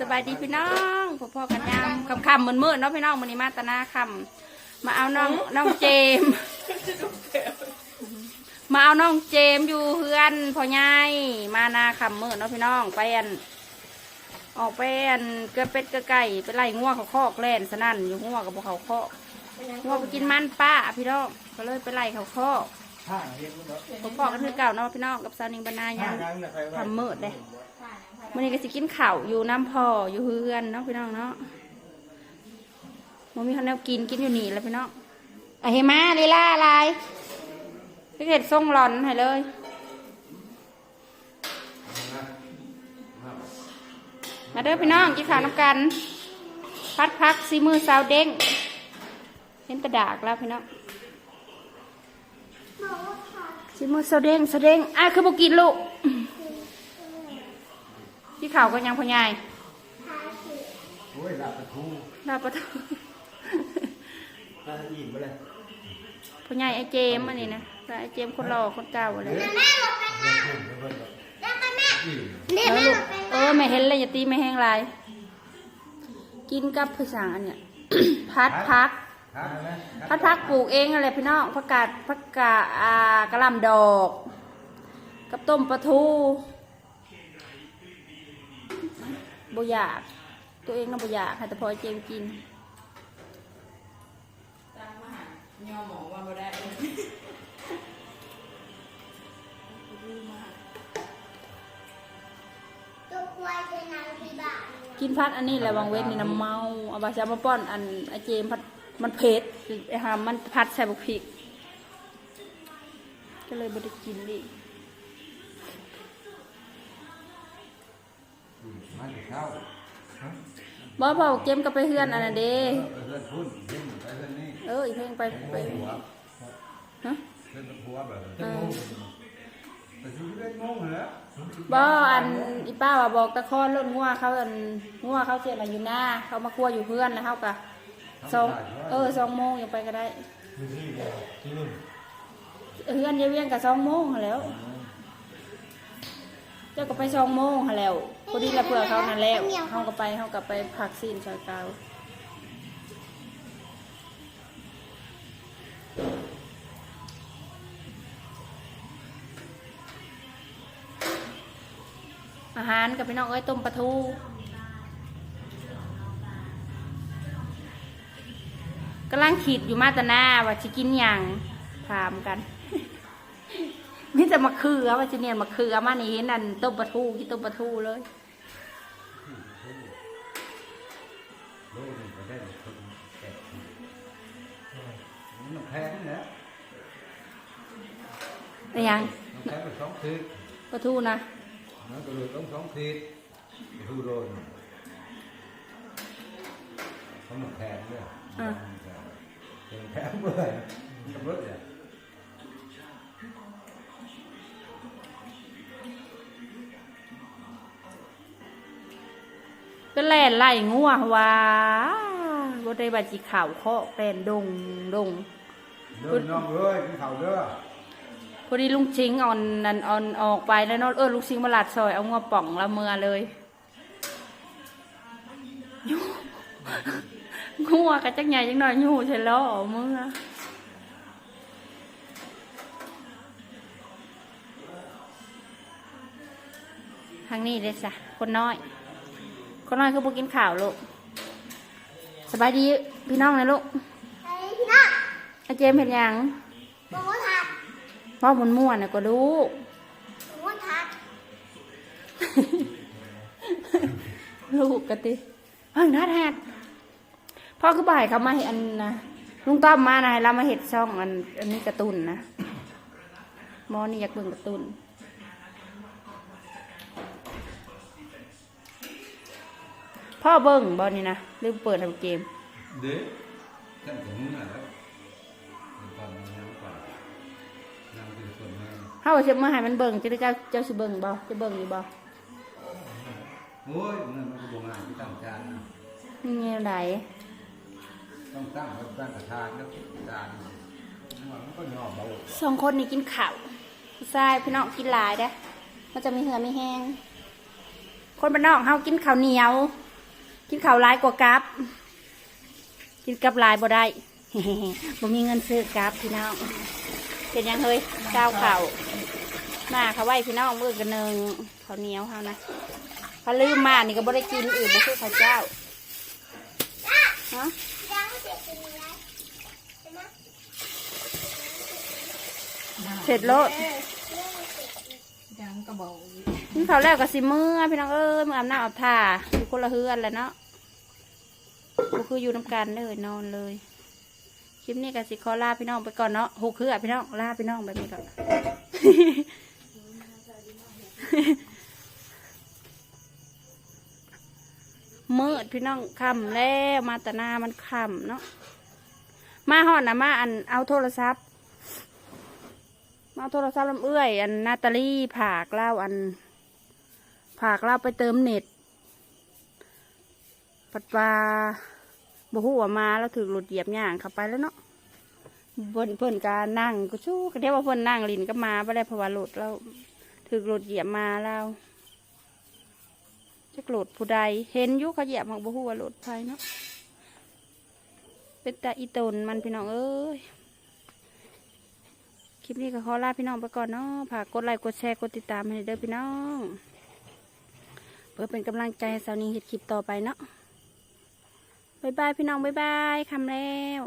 สบายดีพี่น้องพ่อๆกันยามคำคำเหมือนมืดๆเนาะพี่น้องมันนี้มาตนาคำมาเอาน้องน้องเจม มาเอาน้องเจมอยู่เฮือนพ่อใหญ่มานาคำมืดเนาะพี่น้องไปอันออกไปอันเกลือเป็ดเกลือไก่ไปไล่งัวเขาคอกแล่นสนั่นอยู่งัวกับพวกเขาคอกงัวไปกินมันป้าพี่น้องก็เลยไปไล่เขาคอก ห้าเรียนรู้นเขาคอกกันคือเก่าเนาะพี่น้องกับสาวนิงบรรณาห้ายังงยังเนี่ยใครว่าทำมืดเลยวันนี้ก็สิกินข้าวอยู่น้ำพออยู่เฮือนเนาะพี่น้องเนาะมันมีข้าวแนวกินกินอยู่นี่แหล้วพี่น้องอะเฮมาลีล่าอะไรพี่เกดส่งหลอนให้เลย มาเด้อพี่น้องกินข้าวน้ำกัน พัดพักซีมือสาวเด้งเห็นกระดากแล้วพี่น้อง ซีมือสาวเด้งสดงอะคือบอกกินลูกที่เขาก็ยังพอใหญ่โอ้ยลับตะคูลาปะทตาอิ่มไปเลยพอใหญ่ไอเจมอันนี้นะแล้วไอเจมคนหล่อคนเก่าอะไรเดี๋ยวขึ้นเดี๋ยวเพิ่นแบบอิ่มเอลูกเออไม่เห็นเลยอย่าตีไม่แห้งลายกินกับผู้สั่งอันเนี้ยพัดพัก พัดพักปลูกเองอะไรพี่น้องผักกาดผักกาดอ่ากระหลำดอก กับต้มปลาทูบอยาก ตัวเองน่ะบอยากให้แต่พอไอ้เจมส์กินตัวควายเป็นนางสีบาทกินพัดอันนี้แหละวางเว้นนี่น้ำเมาเอาบาชามาป้อนอันไอเจมพัด มันเผ็ดไอ้หามมันพัดใส่บุกพริก ก็เลยไม่ได้กินดิมันเข้าบ่เบาเจมก็ไปเฮือนอันนั้นเด้เพื่อนพุ่นเล่นไปเพื่อนนี่เอออีเพ่งไปไปฮะเล่นหัวแบบเออแต่ชีวิตเล่นงงเหรอบ่อันอีป้าว่าบอกตะคอนรถงัวเขาอันงัวเขาเสียมาอยู่หน้าเขามาคั่วอยู่เพื่อนแล้วเขากะ สองเออสองโมงยังไปก็ได้เฮือนเยาเวียงกับสองโมงหั้นแหล้ว เจ้าก็ไปสองโมงหั้นแหล้วพอดีละเพื่อเขานั่นแล้วเขาก็ไปเขาก็ไปพักซีนซอยเกาอาหารกับพี่น้องเอ้ยต้มปลาทูำลังขีดอยู่มาแตหนาว่าจะกินหยังถามกันมิจะมาคือว่าจะเนียนมาคือมานี่เห็นนั่นต้มปลาทูกินต้มปลาทูเลยโลกนี่ก็ได้คนแก่มันแพงนะอะไรยังมันแพงไปสองทีปลาทูนะมันก็เลยต้องสองทีทูโดนเขาห มดแพงด้วยเป็นแพงเบื่อกับรถเนี่ยเป็นแล่นไล่งัวว่าบ่ได้บาจิข่าวเคาะแล่นดงดงเดินน้องเลยกินข้าวเด้อพอดีลุงชิงเออนนันเออนออกไปแล้วเนอะเออลุงชิงมาลาดซอยเอางัวป่องละเมือเลยยู งัวกระจักใหญ่จังหน่อยยูใช่ล้อเมือทางนี้เลยจ้ะคนน้อย คนน้อยคือพวกกินข่าวลูกสบายดีพี่น้องนะลูกไอ้พี่น้องอาเจมส์เห็นยังบอกว่าทัดพ่อมันม่วนๆนะก็รู้บอกว่าทัดลูกกะติเฮ้ยนัดแฮด พ่อคือบ่ายเขามาเห็นอันนะลุงต้อมมานะให้เรามาเห็ดช่องอันอันนี้การ์ตูนนะหมอนี่อยากเบิ่งการ์ตูนพ่อเบิ่งบอนี่นะลืมเปิดทำเกม เด้ท่านถึงน่ะแล้วตอนนี้ยังก่อนนางเป็นคนแม่เฮาจะมาให้มันเบิ่งจะได้เจ้าเจ้าสิเบิ่งบ่จะเบิ่งอยู่บ่โอ้ยนั่นมันก็บ่งานที่ตั้งจานนะนี่ไงไหน ต้องตั้งไว้ตั้งกระทานแล้วจานมันก็ย่อเบาสองคนนี่กินข้าวผู้ชายพี่น้องกินหลายเด้อมันจะมีเหือมีแห้ง คนบ้านนอกเฮากินข้าวเหนียว กินข้าวหลายกว่ากับ กินกับหลายบ่ได้บ่มีเงินซื้อกับพี่น้องเป็นยังเฮ้ยเจ้าข่าวมาเขาไหวพี่น้องมือกันหนึ่งข้าวเหนียวเขานะพอลืมมานี่ก็บ่ได้กินอื่นบ่คือข้าวเจ้าฮะ เสร็จเป็นไรใช่ไหมเสร็จโลดยังกระบอกนี่เขาแล้วก็สิมือพี่น้องเอ้ยมืออาบน้ำอาบท่าอยู่คนละเฮือนแล้วเนาะก็คืออยู่น้ำกันเลยนอนเลย คลิปนี้ก็สิขอลาพี่น้องไปก่อนเนาะหกเฮือพี่น้องลาพี่น้องแบบนี้ก่อน มืดพี่น้องค่ำแล้วมาแตนามันค่ำเนาะมาหอดนะมาอันเอาโทรศัพท์ มาเอาโทรศัพท์ลำเอื้อย อันนาตาลีผากเล่าอันผากเล่าไปเติมเน็ตปัดปลาบ่ฮู้ว่ามาแล้วถือรถเหยียบย่างเข้าไปแล้วเนาะเพิ่นเพิ่นกานั่งก็ชู้เรียกว่าเพิ่นนั่งลินก็มาบ่ได้เพราะว่ารถเราถือรถเหยียบมาแล้ว จักรถผู้ใด เห็นยู่เขาเหยียบของบ่ฮู้ว่ารถไผเนาะเป็นตาอีตนมันพี่น้องเอ้ยคลิปนี้ก็ขอลาพี่น้องไปก่อนเนาะฝากกดไลค์กดแชร์กดติดตามให้เด้อพี่น้อง เพื่อเป็นกำลังใจให้สาวนิงเห็ดคลิปต่อไปเนาะบ๊ายบายพี่น้องบ๊ายบายคำแล้ว